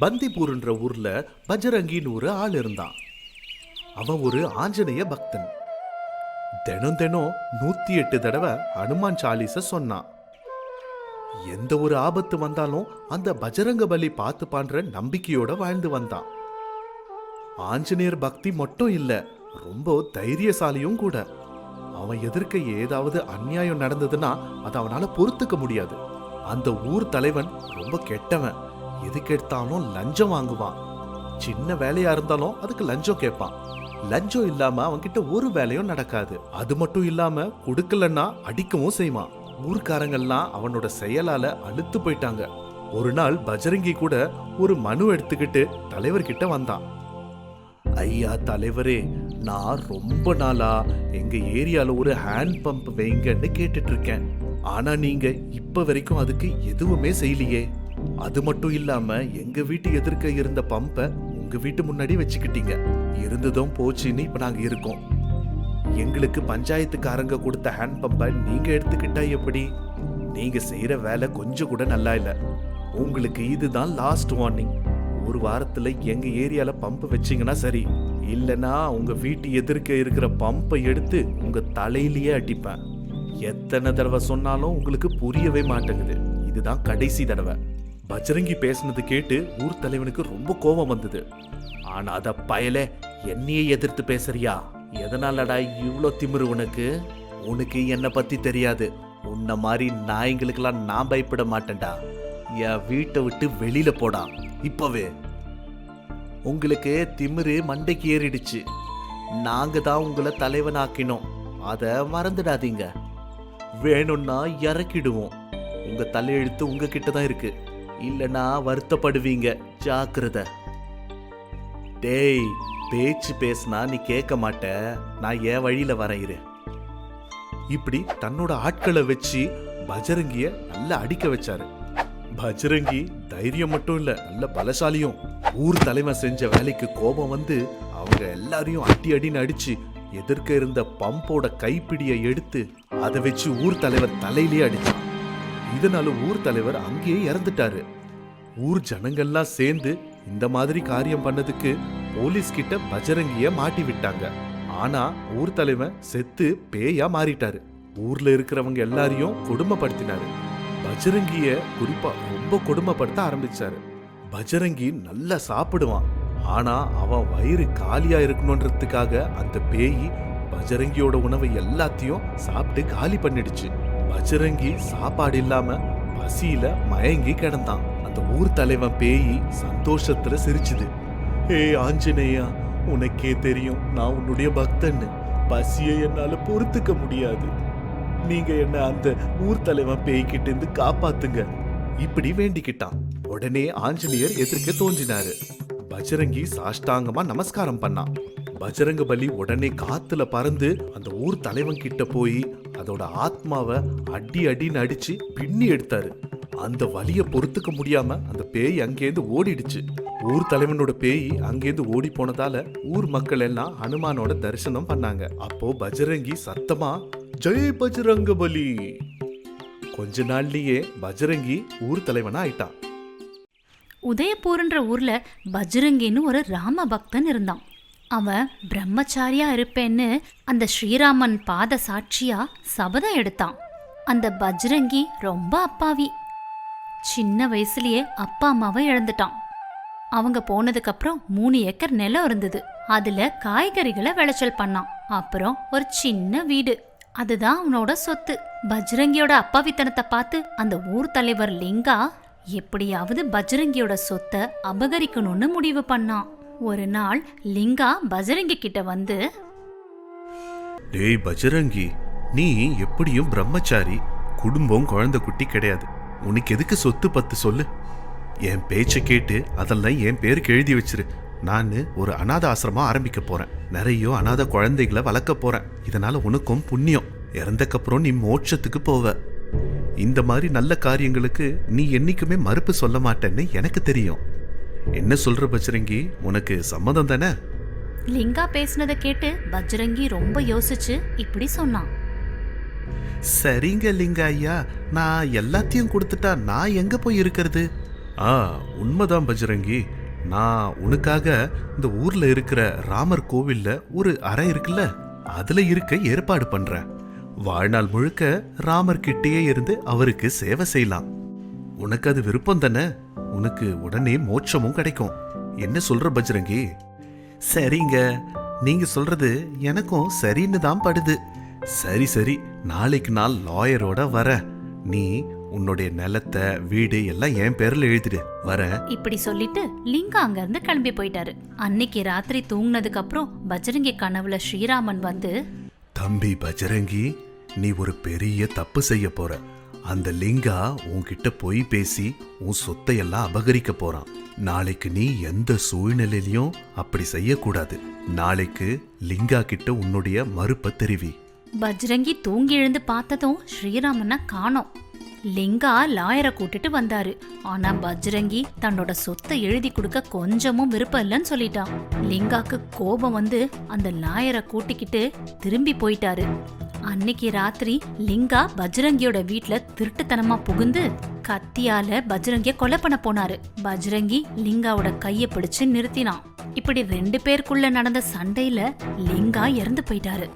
பந்திப்பூர்ன்ற ஊர்ல பஜரங்கின்னு ஒரு ஆள் இருந்தான். அவன் ஒரு ஆஞ்சநேய பக்தன். தினம் தினம் நூத்தி எட்டு தடவை ஹனுமான் சாலிச சொன்னான். எந்த ஒரு ஆபத்து வந்தாலும் அந்த பஜரங்க பலி பார்த்து பண்ற நம்பிக்கையோட வாழ்ந்து வந்தான். ஆஞ்சநேயர் பக்தி மட்டும் இல்ல ரொம்ப தைரியசாலியும் கூட. அவன் எதிர்க்க ஏதாவது அநியாயம் நடந்ததுன்னா அதை அவனால பொறுத்துக்க முடியாது. அந்த ஊர் தலைவன் ரொம்ப கெட்டவன். எதுக்கு எடுத்தாலும் லஞ்சம் வாங்குவான். சின்ன வேலையா இருந்தாலும் அதுக்கு லஞ்சம் கேட்பான். லஞ்சம் இல்லாம அவன்கிட்ட ஒரு வேலையும் நடக்காது. அது மட்டும் இல்லாம கொடுக்கலன்னா அடிக்கவும் செய்வான். ஊர்க்காரங்கள்லாம் அவனோட செயலால அழுத்து போயிட்டாங்க. ஒரு நாள் பஜரங்கி கூட ஒரு மனு எடுத்துக்கிட்டு தலைவர்கிட்ட வந்தான். ஐயா தலைவரே நான் ரொம்ப நாளா எங்க ஏரியால ஒரு ஹேண்ட் பம்ப் வைங்கன்னு கேட்டுட்டு இருக்கேன். ஆனா நீங்க இப்ப வரைக்கும் அதுக்கு எதுவுமே செய்யலையே. அது மட்டும் இல்லாம எங்க வீட்டு எதிர்க்க இருந்த பம்பை உங்க வீட்டு முன்னாடி வச்சுக்கிட்டீங்க. இருந்ததும் போச்சுன்னு இப்ப நாங்க இருக்கோம். எங்களுக்கு பஞ்சாயத்துக்காரங்க கொடுத்த ஹேண்ட் பம்பை நீங்க எடுத்துக்கிட்டா எப்படி? நீங்க செய்யற வேலை கொஞ்சம் கூட நல்லா இல்ல. உங்களுக்கு இதுதான் லாஸ்ட் வார்னிங் ஒரு வாரத்துல எங்க ஏரியால பம்ப் வச்சீங்கன்னா சரி. இல்லனா உங்க வீட்டு எதிர்க்க இருக்கிற பம்பை எடுத்து உங்க தலையிலேயே அடிப்பேன். எத்தனை தடவை சொன்னாலும் உங்களுக்கு புரியவே மாட்டேங்குது. இதுதான் கடைசி தடவை. பஜ்ரங்கி பேசுனது கேட்டு ஊர் தலைவனுக்கு ரொம்ப கோபம் வந்தது. ஆனா அத பயலே என்னையே எதிர்த்து பேசுறியா? எதனாலடா இவ்வளோ திமிரு உனக்கு? உனக்கு என்னை பத்தி தெரியாது. உன்ன மாதிரி நாய்ங்களுக்கெல்லாம் நான் பயப்பட மாட்டேன்டா. என் வீட்டை விட்டு வெளியில போடா. இப்பவே. உங்களுக்கு திமிரு மண்டைக்கு ஏறிடுச்சு. நாங்க தான் உங்களை தலைவனாக்கினோம். அதை மறந்துடாதீங்க. வேணும்னா இறக்கிடுவோம். உங்க தலையெழுத்து உங்ககிட்ட தான் இருக்குது இல்லனா வருத்தப்படுவீங்க. ஜாக்கிரதை. டேய் பேச்சு பேசினா நீ கேட்க மாட்ட. நான் என் வழியில வரேன் இப்படி தன்னோட ஆட்களை வச்சு பஜரங்கிய நல்லா அடிக்க வச்சாரு. பஜரங்கி தைரியம் மட்டும் இல்ல நல்ல பலசாலியும். ஊர் தலைவன் செஞ்ச வேலைக்கு கோபம் வந்து அவங்க எல்லாரையும் அடி அடின்னு அடிச்சு எதிர்க்க இருந்த பம்போட கைப்பிடியை எடுத்து அதை வச்சு ஊர் தலைவர் தலையிலேயே அடிச்சு இதனால ஊர் தலைவர் அங்கேயே இறந்துட்டாரு. ஊர் ஜனங்கள்லாம் சேர்ந்து இந்த மாதிரி காரியம் பண்ணதுக்கு போலீஸ் கிட்ட பஜரங்கிய மாட்டி விட்டாங்க. ஆனா ஊர் தலைவன் செத்து பேயா மாறிட்டாரு. ஊர்ல இருக்கிறவங்க எல்லாரையும் கொடுமைப்படுத்தினாரு. பஜரங்கிய குறிப்பா ரொம்ப கொடுமைப்படுத்த ஆரம்பிச்சாரு. பஜரங்கி நல்லா சாப்பிடுவான். ஆனா அவன் வயிறு காலியா இருக்கணுன்றதுக்காக அந்த பேய் பஜரங்கியோட உணவை எல்லாத்தையும் சாப்பிட்டு காலி பண்ணிடுச்சு. பஜரங்கி சாப்பாடு இல்லாம பசியில மயங்கி கிடந்தான். அந்த ஊர் தலைவன் பேய் சந்தோஷத்துல சிரிச்சுது. ஏய் ஆஞ்சநேயா உனக்கே தெரியும் நான் உன்னுடைய பக்தன்னு. பசியை என்னால பொறுத்துக்க முடியாது. நீங்க என்ன அந்த ஊர் தலைவன் பேய்கிட்ட இருந்து காப்பாத்துங்க. இப்படி வேண்டிக்கிட்டான். உடனே ஆஞ்சநேயர் எதிர்க்க தோன்றினாரு. பஜரங்கி சாஷ்டாங்கமா நமஸ்காரம் பண்ணான். பஜரங்க பலி உடனே காத்துல பறந்து அந்த ஊர் தலைவன் கிட்ட போய் அதோட ஆத்மாவை அடி அடின்னு அடிச்சு பின்னி எடுத்தாரு. அந்த வலிய பொறுத்துக்க முடியாம அந்த பேய் அங்கேருந்து ஓடிடுச்சு. ஊர் தலைவனோட பேய் அங்கேருந்து ஓடி போனதால ஊர் மக்கள் எல்லாம் ஹனுமானோட தரிசனம் பண்ணாங்க. அப்போ பஜரங்கி சத்தமா ஜெய் பஜரங்க பலி! கொஞ்ச நாள்லயே பஜரங்கி ஊர் தலைவனா ஆயிட்டான் உதயபூர்ன்ற ஊர்ல பஜ்ரங்கின்னு ஒரு ராம பக்தன் இருந்தான். அவன் பிரம்மச்சாரியா இருப்பேன்னு அந்த ஸ்ரீராமன் பாத சாட்சியா சபதம் எடுத்தான். அந்த பஜ்ரங்கி ரொம்ப அப்பாவி. சின்ன வயசுலயே அப்பா அம்மாவை இழந்துட்டான். அவங்க போனதுக்கப்புறம் மூணு ஏக்கர் நிலம் இருந்தது. அதுல காய்கறிகளை விளைச்சல் பண்ணான். அப்புறம் ஒரு சின்ன வீடு. அதுதான் அவனோட சொத்து. பஜ்ரங்கியோட அப்பாவித்தனத்தை பார்த்து அந்த ஊர் தலைவர் லிங்கா எப்படியாவது பஜ்ரங்கியோட சொத்தை அபகரிக்கணும்னு முடிவு பண்ணான். ஒரு நாள் லிங்கா பஜரங்கி கிட்ட வந்து டேய் பஜரங்கி நீ எப்படியும் பிரம்மச்சாரி குடும்பம் குழந்தை குட்டி கிடையாது. உனக்கு எதுக்கு சொத்து பத்து சொல்லு? என் பேச்சை கேட்டு அதெல்லாம் என் பேருக்கு எழுதி வச்சிரு. நான் ஒரு அனாத ஆசிரமம் ஆரம்பிக்க போறேன். நிறைய அநாத குழந்தைகளை வளர்க்க போறேன். இதனால உனக்கும் புண்ணியம். இறந்தக்கப்புறம் நீ மோட்சத்துக்கு போவ. இந்த மாதிரி நல்ல காரியங்களுக்கு நீ என்னைக்குமே மறுப்பு சொல்ல மாட்டேன்னு எனக்கு தெரியும். என்ன சொல்ற பஜரங்கி? உனக்கு சம்மதம் தானே? லிங்கா பேசுனதை கேட்டு பஜ்ரங்கி ரொம்ப யோசிச்சு இப்படி சொன்னான். சரிங்க லிங்க ஐயா நான் எல்லாத்தையும் கொடுத்துட்டா நான் எங்க போய் இருக்கிறது? ஆ உண்மைதான் பஜ்ரங்கி. நான் உனக்காக இந்த ஊர்ல இருக்கிற ராமர் கோவில்ல ஒரு அறை இருக்குல்ல அதுல இருக்க ஏற்பாடு பண்றேன். வாழ்நாள் முழுக்க ராமர் கிட்டேயே இருந்து அவருக்கு சேவை செய்யலாம். உனக்கு அது விருப்பம் தானே? உனக்கு உடனே மோட்சமும் கிடைக்கும். என்ன சொல்ற பஜ்ரங்கி? சரிங்க. நீங்க சொல்றது எனக்கும் சரின்னு தான் படுது. சரி சரி. நாளைக்கு நாள் லாயரோட வர நீ உன்னுடைய நிலத்தை வீடு எல்லாம் என் பேர்ல எழுதிடு. வரேன். இப்படி சொல்லிட்டு லிங்கா அங்கிருந்து கிளம்பி போயிட்டாரு. அன்னைக்கு ராத்திரி தூங்குனதுக்கு அப்புறம் பஜ்ரங்கி கனவுல ஸ்ரீராமன் வந்து தம்பி பஜரங்கி நீ ஒரு பெரிய தப்பு செய்ய போற. அந்த லிங்கா உன்கிட்ட போய் பேசி உன் சொத்தையெல்லாம் அபகரிக்க போறான். நாளைக்கு நீ எந்த சூழ்நிலையிலையும் அப்படி செய்யக்கூடாது. நாளைக்கு லிங்கா கிட்ட உன்னுடைய மறுப்ப தெரிவி. பஜ்ரங்கி தூங்கி எழுந்து பார்த்ததும் ஸ்ரீராமனை காணோம். லிங்கா லாயரை கூட்டிட்டு வந்தாரு. ஆனா பஜ்ரங்கி தன்னோட சொத்தை எழுதி கொடுக்க கொஞ்சமும் விருப்பம் இல்லைன்னு சொல்லிட்டான். லிங்காக்கு கோபம் வந்து அந்த லாயரை கூட்டிக்கிட்டு திரும்பி போயிட்டாரு. அன்னைக்கு ராத்திரி லிங்கா பஜ்ரங்கியோட வீட்ல திருட்டுத்தனமா புகுந்து கத்தியால பஜ்ரங்கிய கொலை பண்ண போனாரு. பஜ்ரங்கி லிங்காவோட கைய பிடிச்சு நிறுத்தினான் இப்படி ரெண்டு பேருக்குள்ள நடந்த சண்டையில லிங்கா இறந்து போயிட்டாரு.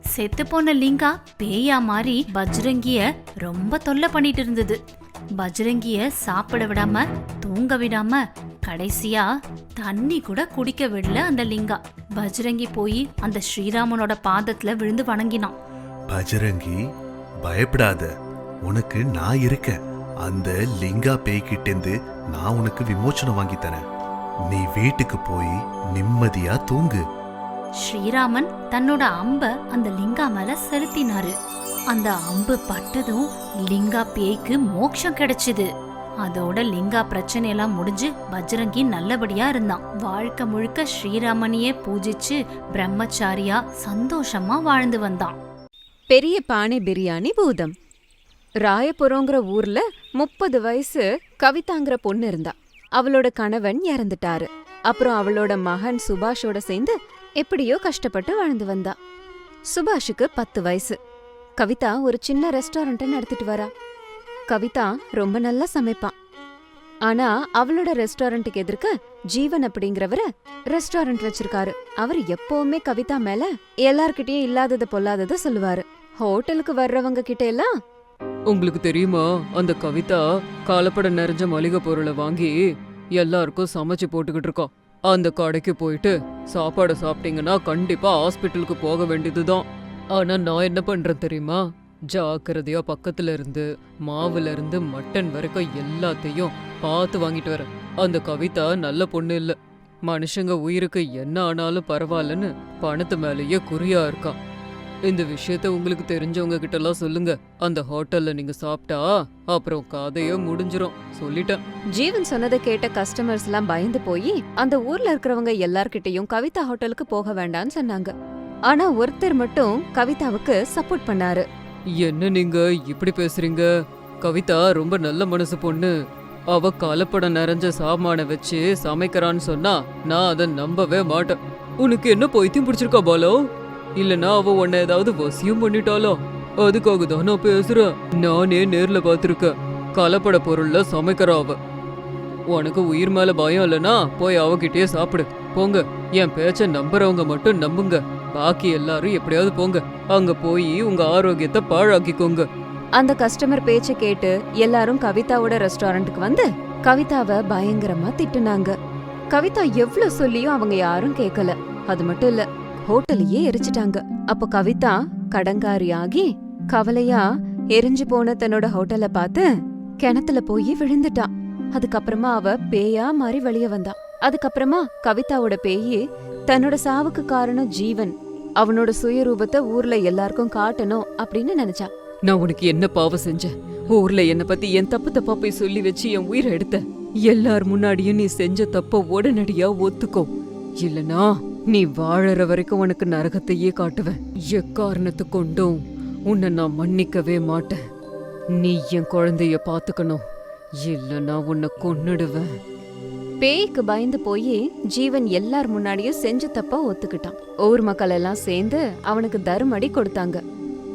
செத்து போன லிங்கா பேயா மாறி பஜ்ரங்கிய ரொம்ப தொல்லை பண்ணிட்டு இருந்தது. பஜ்ரங்கிய சாப்பிட விடாம தூங்க விடாம கடைசியா தண்ணி கூட குடிக்க விடல அந்த லிங்கா. பஜ்ரங்கி போய் அந்த ஸ்ரீராமனோட பாதத்துல விழுந்து வணங்கினான். பஜரங்கி பயப்படாத. உனக்கு நான் இருக்கேன். அந்த லிங்கா பேய்கிட்டேந்து நான் உனக்கு விமோச்சனம் வாங்கி தரேன். நீ வீட்டுக்கு போய் நிம்மதியா தூங்கு. ஸ்ரீராமன் தன்னோட அம்ப அந்த லிங்கா மேல செலுத்தினாரு. அந்த அம்பு பட்டதும் லிங்கா பேய்க்கு மோட்சம் கிடைச்சுது. அதோட லிங்கா பிரச்சனை எல்லாம் முடிஞ்சு பஜ்ரங்கி நல்லபடியா இருந்தான். வாழ்க்கை முழுக்க ஸ்ரீராமனையே பூஜிச்சு பிரம்மச்சாரியா சந்தோஷமா வாழ்ந்து வந்தான். பெரிய பானை பிரியாணி பூதம். ராயபுரங்கிற ஊர்ல முப்பது வயசு கவிதாங்கிற பொண்ணு இருந்தா. அவளோட கணவன் இறந்துட்டாரு. அப்புறம் அவளோட மகன் சுபாஷோட சேர்ந்து எப்படியோ கஷ்டப்பட்டு வாழ்ந்து வந்தா. சுபாஷுக்கு பத்து வயசு. கவிதா ஒரு சின்ன ரெஸ்டாரண்ட்டை நடத்திட்டு வரா. கவிதா ரொம்ப நல்லா சமைப்பான். ஆனா அவளோட ரெஸ்டாரண்ட்டுக்கு எதிர்க்க ஜீவன் அப்படிங்கிறவரு ரெஸ்டாரண்ட் வச்சிருக்காரு. அவர் எப்பவுமே கவிதா மேல எல்லார்கிட்டயும் இல்லாதது பொல்லாதத சொல்லுவாரு. ஹோட்டலுக்கு வர்றவங்க கிட்ட எல்லாம்? உங்களுக்கு தெரியுமா அந்த கவிதா காலப்படம் நிறைஞ்ச மளிகை பொருளை வாங்கி எல்லாருக்கும் சமைச்சு போட்டுக்கிட்டு இருக்கா. அந்த கடைக்கு போயிட்டு சாப்பாடை சாப்பிட்டீங்கன்னா கண்டிப்பா ஹாஸ்பிட்டலுக்கு போக வேண்டியதுதான். ஆனா நான் என்ன பண்றேன் தெரியுமா? ஜாக்கிரதையா பக்கத்துல இருந்து மாவுல இருந்து மட்டன் வரைக்கும் எல்லாத்தையும் பார்த்து வாங்கிட்டு வரேன். அந்த கவிதா நல்ல பொண்ணு இல்ல. மனுஷங்க உயிருக்கு என்ன ஆனாலும் பரவாயில்லன்னு பணத்து மேலேயே குறியா இருக்கான் இந்த விஷயத்த உங்களுக்கு தெரிஞ்சவங்க கிட்ட எல்லாம் சொல்லுங்க. அந்த ஹோட்டல்ல நீங்க சாப்பிட்டா அப்புறம் கதையே முடிஞ்சிரும். சொல்லிட்டேன். ஜீவன் சொன்னதை கேட்ட கஸ்டமர்ஸ் எல்லாம் பயந்து போய் அந்த ஊர்ல இருக்கிறவங்க எல்லார்கிட்டயும் கவிதா ஹோட்டலுக்கு போக வேண்டாம்னு சொன்னாங்க. ஆனா ஒருத்தர் மட்டும் கவிதாவுக்கு சப்போர்ட் பண்ணாரு. என்ன நீங்க இப்படி பேசுறீங்க? கவிதா ரொம்ப நல்ல மனசு பொண்ணு. அவ கலப்படம் நிறைஞ்ச சாமான வச்சு சமைக்கிறான்னு சொன்னா நான் அதை நம்பவே மாட்டேன். உனக்கு என்ன பைத்தியம் பிடிச்சிருக்கா பாலோ? இல்லனா அவ உன்னை ஏதாவது வசியம் பண்ணிட்டாளோ? அதுக்காக தான் நான் பேசுறேன். நானே நேர்ல பார்த்துருக்கேன். கலப்பட பொருள்ல சமைக்கிறா அவ. உனக்கு உயிர் மேல பயம் இல்லனா போய் அவகிட்டயே சாப்பிடு. போங்க. என் பேச்ச நம்புறவங்க மட்டும் நம்புங்க. பாக்கி எல்லாரும் எப்படியாவது போங்க. அங்க போய் உங்க ஆரோக்கியத்தை பாழாக்கிக்கோங்க. அந்த கஸ்டமர் பேச்ச கேட்டு எல்லாரும் கவிதாவோட ரெஸ்டாரண்ட்டுக்கு வந்து கவிதாவை பயங்கரமா திட்டுனாங்க. கவிதா எவ்வளவு சொல்லியும் அவங்க யாரும் கேட்கல அது மட்டும் இல்லை ஹோட்டலையே எரிச்சிட்டாங்க. அப்ப கவிதா கடங்காரி ஆகி கவலையா எரிஞ்சு போன தன்னோட ஹோட்டல பார்த்து கிணத்துல போய் விழுந்துட்டா. அதுக்கப்புறமா அவ பேயா மாறி வெளிய வந்தா. அதுக்கப்புறமா கவிதாவோட பேயி தன்னோட சாவுக்கு காரணம் ஜீவன். அவனோட சுயரூபத்தை ஊர்ல எல்லாருக்கும் காட்டணும் அப்படின்னு நினைச்சா. நான் உனக்கு என்ன பாவம் செஞ்சேன்? ஊர்ல என்ன பத்தி என் தப்பு தப்பா போய் சொல்லி வச்சு என் உயிரை எடுத்த. எல்லார் முன்னாடியும் நீ செஞ்ச தப்ப உடனடியா ஒத்துக்கோ. இல்லனா நீ வாழற வரைக்கும் உனக்கு நரகத்தையே காட்டுவேன். எக்காரணத்து கொண்டும் உன்னை நான் மன்னிக்கவே மாட்டேன். நீ என் குழந்தைய பாத்துக்கணும் இல்லைன்னா உன்னை கொன்னுடுவேன். பேய்க்கு பயந்து போய் ஜீவன் எல்லார் முன்னாடியும் செஞ்ச தப்பா ஒத்துக்கிட்டான். ஊர் மக்கள் எல்லாம் சேர்ந்து அவனுக்கு தருமடி கொடுத்தாங்க.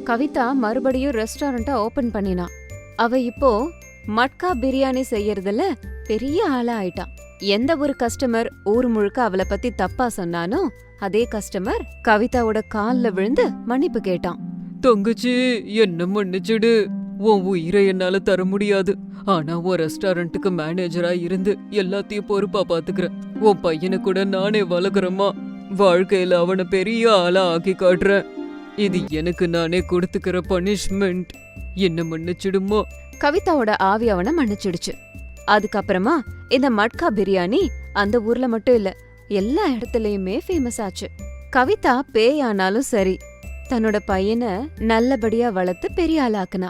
கவிதா மறுபடியும் ரெஸ்டாரண்ட்ட ஓபன் பண்ணினான். அவ இப்போ மட்கா பிரியாணி செய்யறதுல பெரிய ஆளா ஆயிட்டான் எந்த ஒரு கஸ்டமர் ஊர் முழுக்க அவளை பத்தி தப்பா சொன்னானோ அதே கஸ்டமர் கவிதாவோட கால்ல விழுந்து மன்னிப்பு கேட்டான். தங்கச்சி என்ன மன்னிச்சிடு. உன் உயிரை என்னால தர முடியாது. ஆனா உன் ரெஸ்டாரண்ட்டுக்கு மேனேஜரா இருந்து எல்லாத்தையும் பொறுப்பா பாத்துக்கிறேன். உன் பையனை கூட நானே வளர்க்குறேம்மா. வாழ்க்கையில அவனை பெரிய ஆளா ஆக்கி காட்டுறேன். இது எனக்கு நானே கொடுத்துக்கிற பனிஷ்மெண்ட் என்ன மன்னிச்சிடுமா கவிதாவோட ஆவி அவனை மன்னிச்சிடுச்சு. அதுக்கப்புறமா இந்த மட்கா பிரியாணி அந்த ஊர்ல மட்டும் இல்ல எல்லா இடத்துலயுமே ஃபேமஸ் ஆச்சு. கவிதா பேய் ஆனாலும் சரி தன்னோட பையனை நல்லபடியா வளர்த்து பெரிய ஆளாக்குனா.